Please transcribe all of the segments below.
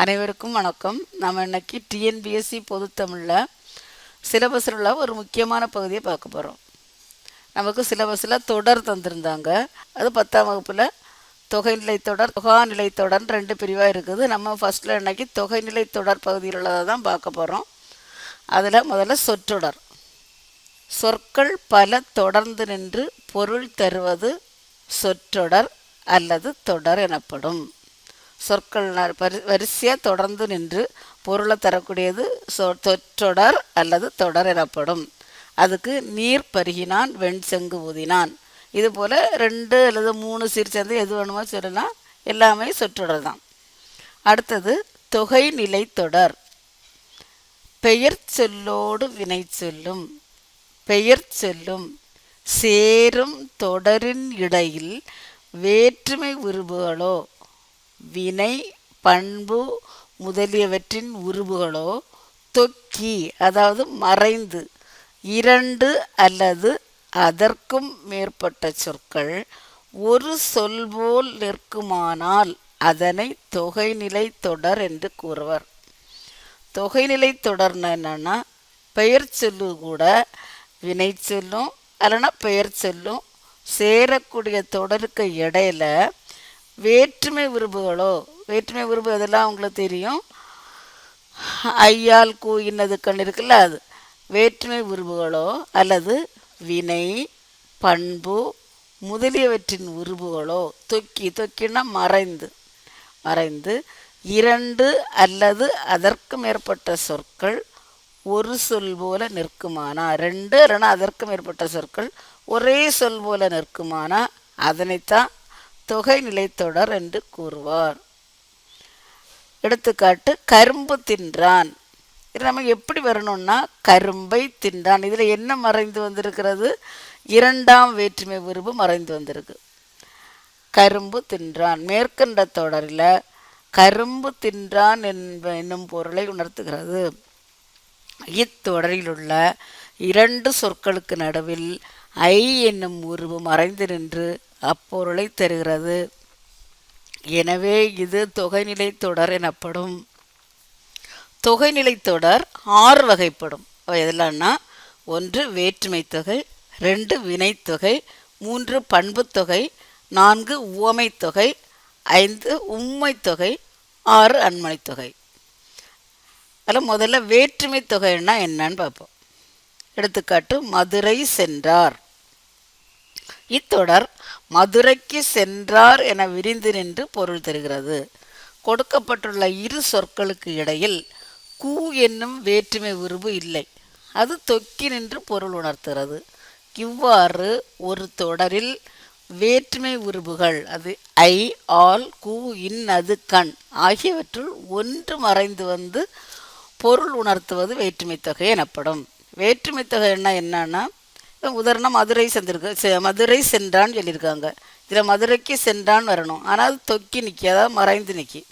அனைவருக்கும் வணக்கம். நம்ம இன்னைக்கு டிஎன்பிஎஸ்சி பொதுத்தமிழில் சிலபஸில் உள்ள ஒரு முக்கியமான பகுதியை பார்க்க போகிறோம் நமக்கு சிலபஸில் தொடர் தந்திருந்தாங்க. அது பத்தாம் வகுப்பில் தொகைநிலை தொடர் தொகாநிலை தொடர் ரெண்டு பிரிவாக இருக்குது. நம்ம ஃபஸ்ட்டில் இன்னைக்கு தொகைநிலை தொடர் பகுதியில் உள்ளதை தான் பார்க்க போகிறோம் அதில் முதல்ல சொற்றொடர். சொற்கள் பல தொடர்ந்து நின்று பொருள் தருவது சொற்றொடர் அல்லது தொடர் எனப்படும். சொற்கள் வரிசையாக தொடர்ந்து நின்று பொருளை தரக்கூடியது சொ- தொற்றொடர் அல்லது தொடர் எனப்படும். அதுக்கு நீர் பருகினான் வெண் செங்கு ஊதினான். இது போல் ரெண்டு அல்லது மூணு சீர் சேர்ந்து எது வேணுமோ சொல்லலாம். எல்லாமே சொற்றொடர் தான். அடுத்தது தொகை நிலை தொடர். பெயர் சொல்லோடு வினை சொல்லும். பெயர் சொல்லும். சேரும் தொடரின் இடையில் வேற்றுமை உருபுகளோ வினை பண்பு முதலியவற்றின் உருபுகளோ தொக்கி அதாவது மறைந்து இரண்டு அல்லது அதற்கும் மேற்பட்ட சொற்கள் ஒரு சொல் போல் நிற்குமானால் அதனை தொகைநிலை தொடர் என்று கூறுவர். தொகைநிலை தொடர்னு என்னன்னா பெயர் சொல்லு கூட வினை சொல்லும் அல்லனா பெயர் சொல்லும் சேரக்கூடிய தொடருக்கு இடையில வேற்றுமை உருபுகளோ வேற்றுமை உருபு அதெல்லாம் உங்களுக்கு தெரியும்? ஐயால் கூ இன்னது கண் இருக்குல்ல அது. வேற்றுமை உருபுகளோ அல்லது வினை பண்பு முதலியவற்றின் உருபுகளோ தொக்கி தொக்கின்னா மறைந்து. மறைந்து இரண்டு அல்லது அதற்கு மேற்பட்ட சொற்கள் ஒரு சொல் போல நிற்குமானா? ரெண்டு இல்லைன்னா அதற்கு மேற்பட்ட சொற்கள் ஒரே சொல் போல நிற்குமானா? அதனைத்தான் தொகை நிலைத்தொடர் என்று கூறுவார். எடுத்துக்காட்டு கரும்பு தின்றான். இது நம்ம எப்படி வரணும்னா கரும்பை தின்றான். இதில் என்ன மறைந்து வந்திருக்கிறது? இரண்டாம் வேற்றுமை உருவு மறைந்து வந்திருக்கு. கரும்பு தின்றான். மேற்கண்ட தொடரில் கரும்பு தின்றான் என்ப என்னும் பொருளை உணர்த்துகிறது. இத்தொடரில் உள்ள இரண்டு சொற்களுக்கு நடுவில் ஐ என்னும் உருவு மறைந்து நின்று அப்பொருளை தருகிறது. எனவே இது தொகைநிலை தொடர் எனப்படும். தொகைநிலை தொடர் ஆறு வகைப்படும். அவை எதெல்லாம்னா ஒன்று வேற்றுமை தொகை ரெண்டு வினைத்தொகை மூன்று பண்புத்தொகை நான்கு உவமைத்தொகை ஐந்து உம்மைத்தொகை ஆறு அன்மனைத்தொகை அதில் முதல்ல வேற்றுமை தொகைன்னா என்னன்னு பார்ப்போம். எடுத்துக்காட்டு மதுரை சென்றார். இத்தொடர் மதுரைக்கு சென்றார் என விரிந்து நின்று பொருள் தருகிறது. கொடுக்கப்பட்டுள்ள இரு சொற்களுக்கு இடையில் கூ என்னும் வேற்றுமை உருவு இல்லை. அது தொக்கி நின்று பொருள் உணர்த்துகிறது. இவ்வாறு ஒரு தொடரில் வேற்றுமை உருபுகள் அது ஐ ஆல் கூ இன் அது கண் ஆகியவற்றுள் ஒன்று மறைந்து வந்து பொருள் உணர்த்துவது வேற்றுமை தொகை எனப்படும். வேற்றுமை தொகை என்ன என்னன்னா உதாரணம் மதுரை சென்றிருக்கு செ- மதுரை சென்றான்னு சொல்லியிருக்காங்க. இதில் மதுரைக்கு சென்றான் வரணும். ஆனால் அது தொக்கி நிற்கி அதாவது மறைந்து நிற்கி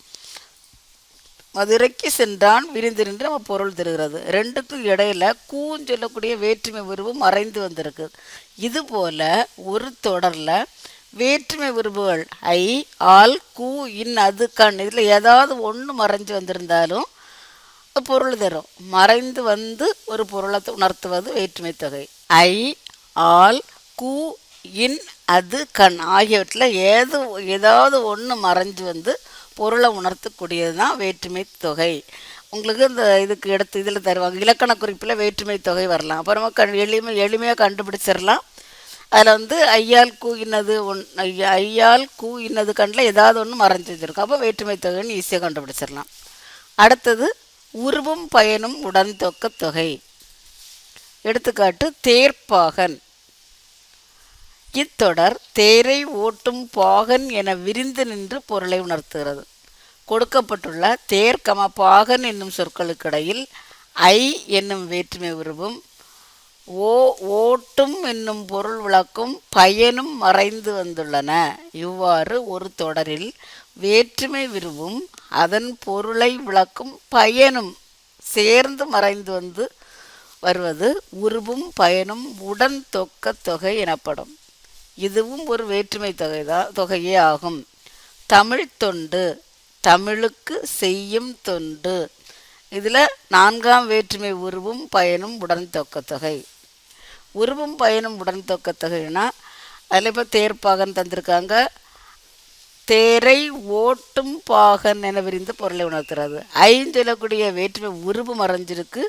மதுரைக்கு சென்றான் விரிந்து நின்று நம்ம பொருள் தருகிறது. ரெண்டுக்கும் இடையில கூன்னு சொல்லக்கூடிய வேற்றுமை உருவு மறைந்து வந்திருக்கு. இது போல ஒரு தொடரில் வேற்றுமை உருவுகள் ஐ ஆல் கூ இன் அது கண் இதில் ஏதாவது ஒன்று மறைஞ்சு வந்திருந்தாலும் பொருள் தரும். மறைந்து வந்து ஒரு பொருளை உணர்த்துவது வேற்றுமை தொகை. ஐ ஆல் கூ இன் அது கண் ஆகியவற்றில் ஏது ஏதாவது ஒன்று மறைஞ்சு வந்து பொருளை உணர்த்தக்கூடியது தான் வேற்றுமை தொகை. உங்களுக்கு இந்த இதுக்கு எடுத்து இதில் தருவாங்க. இலக்கண குறிப்பில் வேற்றுமை தொகை வரலாம். அப்புறமா கண் எளிமை எளிமையாக கண்டுபிடிச்சிடலாம். அதில் வந்து ஐயால் கூ இன்னது ஒன் ஐயா- ஐயால் கூ இன்னது கண்ணில் ஏதாவது ஒன்று மறைஞ்சு வச்சுருக்கோம். அப்போ வேற்றுமை தொகைன்னு ஈஸியாக கண்டுபிடிச்சிடலாம். அடுத்தது உருவும் பயனும் உடன் தொக்க தொகை. எடுத்துக்காட்டு தேர்ப்பாகன். இத்தொடர் தேரை ஓட்டும் பாகன் என விரிந்து நின்று பொருளை உணர்த்துகிறது. கொடுக்கப்பட்டுள்ள தேர் கம பாகன் என்னும் சொற்களுக்கிடையில் ஐ என்னும் வேற்றுமை உருவும் ஓ ஓட்டும் என்னும் பொருள் விளக்கும் பயனும் மறைந்து வந்துள்ளன. இவ்வாறு ஒரு தொடரில் வேற்றுமை விருவும் அதன் பொருளை விளக்கும் பயனும் சேர்ந்து மறைந்து வந்து வருவது உருவும் பயனும் உடன் தொக்க தொகை எனப்படும். இதுவும் ஒரு வேற்றுமை தொகைதான் தொகையே ஆகும். தமிழ் தொண்டு தமிழுக்கு செய்யும் தொண்டு. இதில் நான்காம் வேற்றுமை உருவும் பயனும் உடன் தொக்கத்தொகை உருவும் பயனும் உடன் தொக்க தொகைனா அதில் இப்போ தேர்ப்பாகன் தந்திருக்காங்க. தேரை ஓட்டும் பாகன் என விரிந்த பொருளை உணர்த்துறது ஐந்து சொல்லக்கூடிய வேற்றுமை உருவு மறைஞ்சிருக்கு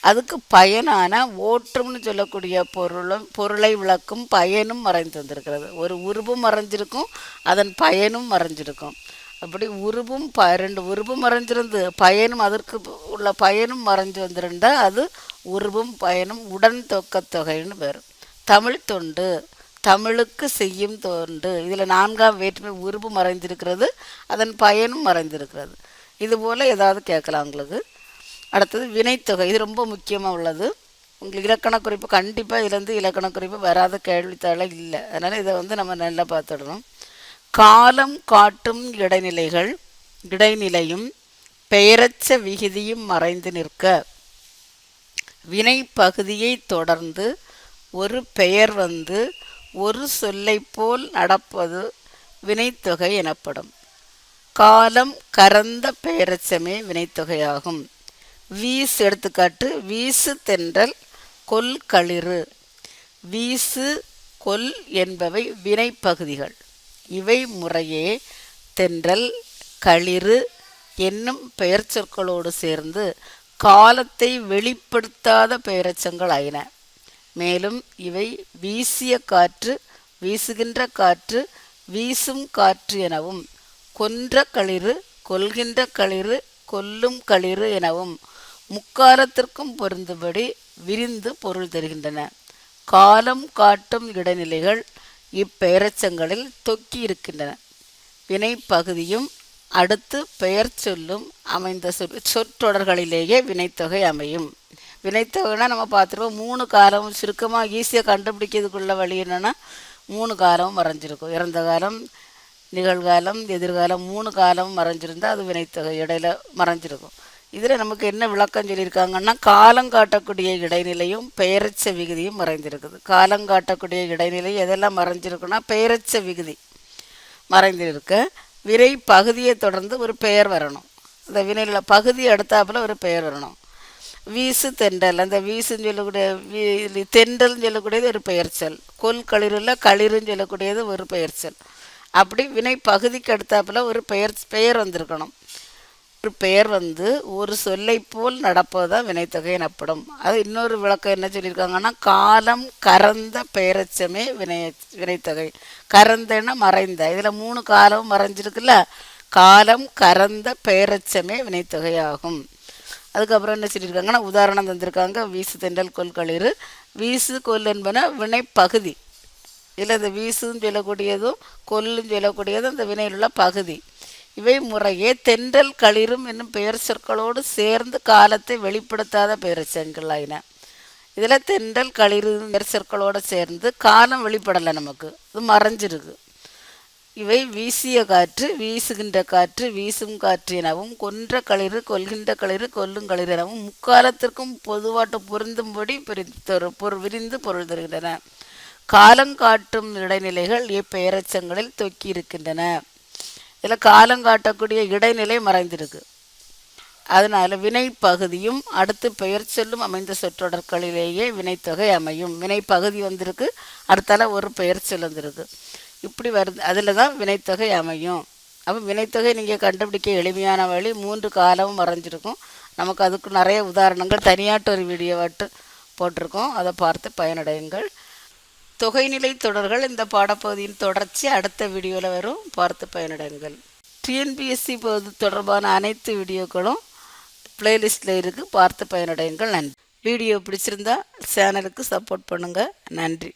அதுக்கு பயனான ஓற்றம்னு சொல்லக்கூடிய பொருளும் பொருளை விளக்கும் பயனும் மறைந்து வந்திருக்கிறது. ஒரு உருவும் மறைஞ்சிருக்கும் அதன் பயனும் மறைஞ்சிருக்கும். அப்படி உருவும் ப ரெண்டு உருவும் மறைஞ்சிருந்து பயனும் அதற்கு உள்ள பயனும் மறைஞ்சு வந்திருந்தா அது உருவும் பயனும் உடன் தொக்கத்தொகைன்னு பேர். தமிழ் தொண்டு தமிழுக்கு செய்யும் தொண்டு. இதில் நான்காம் வேற்றுமை உருவு மறைந்திருக்கிறது அதன் பயனும் மறைந்திருக்கிறது. இதுபோல் ஏதாவது கேட்கலாம் உங்களுக்கு. அடுத்தது வினைத்தொகை. இது ரொம்ப முக்கியமாக உள்ளது. உங்களுக்கு இலக்கண குறிப்பு கண்டிப்பாக இதுலேருந்து இலக்கண குறிப்பு வராத கேள்வித்தாளே இல்லை. அதனால் இதை வந்து நம்ம நல்லா பார்த்துடணும். காலம் காட்டும் இடைநிலைகள் இடைநிலையும் பெயரச்ச விகுதியும் மறைந்து நிற்க. வினை பகுதியை தொடர்ந்து ஒரு பெயர் வந்து ஒரு சொல்லை போல் நடப்பது வினைத்தொகை எனப்படும். காலம் கரந்த பெயரச்சமே வினைத்தொகையாகும். வீசு எடுத்துக்காட்டு வீசு தென்றல் கொல் களிறு. வீசு கொல் என்பவை வினைப்பகுதிகள். இவை முறையே தென்றல் களிறு என்னும் பெயர் சொற்களோடு சேர்ந்து காலத்தை வெளிப்படுத்தாத பெயரச்சங்கள் ஆயின. மேலும் இவை வீசிய காற்று வீசுகின்ற காற்று வீசும் காற்று எனவும் கொன்ற களிறு கொல்கின்ற களிறு கொல்லும் களிறு எனவும் முக்காலத்திற்கும் பொருந்தபடி விரிந்து பொருள் தருகின்றன. காலம் காட்டும் இடைநிலைகள் இப்பெயரச்சங்களில் தொக்கி இருக்கின்றன. வினை பகுதியும் அடுத்து பெயர் சொல்லும் அமைந்த சொற் சொற்றொடர்களிலேயே வினைத்தொகை அமையும். வினைத்தொகைனா நம்ம பார்த்துருவோம் மூணு காலம் சுருக்கமாக ஈஸியாக கண்டுபிடிக்கிறதுக்குள்ள வழி என்னென்னா மூணு காலம் மறைஞ்சிருக்கும். இறந்த காலம் நிகழ்காலம் எதிர்காலம் மூணு காலம் மறைஞ்சிருந்தால் அது வினைத்தொகை இடையில மறைஞ்சிருக்கும். இதில் நமக்கு என்ன விளக்கம் சொல்லியிருக்காங்கன்னா காலம் காட்டக்கூடிய இடைநிலையும் பெயரச்ச விகுதியும் மறைந்திருக்குது. காலம் காட்டக்கூடிய இடைநிலை எதெல்லாம் மறைஞ்சிருக்குன்னா பெயரச்ச விகுதி மறைந்திருக்கு. விரை பகுதியை தொடர்ந்து ஒரு பெயர் வரணும். அந்த வினையில் பகுதி எடுத்தாப்புல ஒரு பெயர் வரணும். வீசு தென்றல். அந்த வீசுன்னு சொல்லக்கூடிய வீ தென்றல்னு சொல்லக்கூடியது ஒரு பெயர்ச்சல் கொல் களிரில் களிருன்னு சொல்லக்கூடியது ஒரு பெயர்ச்சல் அப்படி வினை பகுதிக்கு எடுத்தாப்புல ஒரு பெயர் பெயர் வந்திருக்கணும். மாற்று பெயர் வந்து ஒரு சொல்லை போல் நடப்பது தான் வினைத்தொகை எனப்படும். அது இன்னொரு விளக்கம் என்ன சொல்லியிருக்காங்கன்னா காலம் கறந்த பெயரச்சமே வினை வினைத்தொகை. கறந்தன்னா மறைந்த. இதில் மூணு காலமும் மறைஞ்சிருக்குல்ல? காலம் கறந்த பெயரச்சமே வினைத்தொகை ஆகும் அதுக்கப்புறம் என்ன சொல்லியிருக்காங்கன்னா உதாரணம் தந்திருக்காங்க வீசு தென்றல் கொள்களிறு வீசு கொல் என்பன வினைப்பகுதி. இதில் இந்த வீசுன்னு சொல்லக்கூடியதும் கொல்லுன்னு சொல்லக்கூடியதும் இந்த வினையிலுள்ள பகுதி. இவை முறையே தென்றல் களிரும் என்னும் பெயர் சொற்களோடு சேர்ந்து காலத்தை வெளிப்படுத்தாத பெயர்ச்சங்கள் இதில் தென்றல் களிறு பெயர் சொற்களோடு சேர்ந்து காலம் வெளிப்படலை நமக்கு. இது மறைஞ்சிருக்கு. இவை வீசிய காற்று வீசுகின்ற காற்று வீசும் காற்று எனவும் கொன்ற களிறு கொல்கின்ற களிறு கொல்லும் களிறு எனவும் முக்காலத்திற்கும் பொதுவாட்டு பொருந்தும்படி பொரு விரிந்து பொருள் தருகின்றன. காலங்காட்டும் இடைநிலைகள் இப்பெயரச்சங்களில் தொக்கி இருக்கின்றன இதில் காலம் காட்டக்கூடிய இடைநிலை மறைந்திருக்கு. அதனால் வினை பகுதியும் அடுத்து பெயர் சொல்லும் அமைந்த சொற்றொடர்களிலேயே வினைத்தொகை அமையும். வினை பகுதி வந்திருக்கு அடுத்தால ஒரு பெயர் சொல் வந்திருக்கு இப்படி வருது அதில் தான் வினைத்தொகை அமையும். அப்போ வினைத்தொகை நீங்கள் கண்டுபிடிக்க எளிமையான வழி மூன்று காலமும் மறைஞ்சிருக்கும். நமக்கு அதுக்கு நிறைய உதாரணங்கள் தனியாட்டு ஒரு வீடியோவாட்டு போட்டிருக்கோம். அதை பார்த்து பயனடையுங்கள். தொகைநிலை தொடர்கள் இந்த பாடப்பகுதியின் தொடர்ச்சி அடுத்த வீடியோவில் வரும். பார்த்து பயனடைங்கள். டிஎன்பிஎஸ்சி பொது தொடர்பான அனைத்து வீடியோக்களும் பிளேலிஸ்ட்டில் இருக்குது பார்த்து பயனடையுங்கள் நன்றி. வீடியோ பிடிச்சிருந்தா சேனலுக்கு சப்போர்ட் பண்ணுங்கள் நன்றி.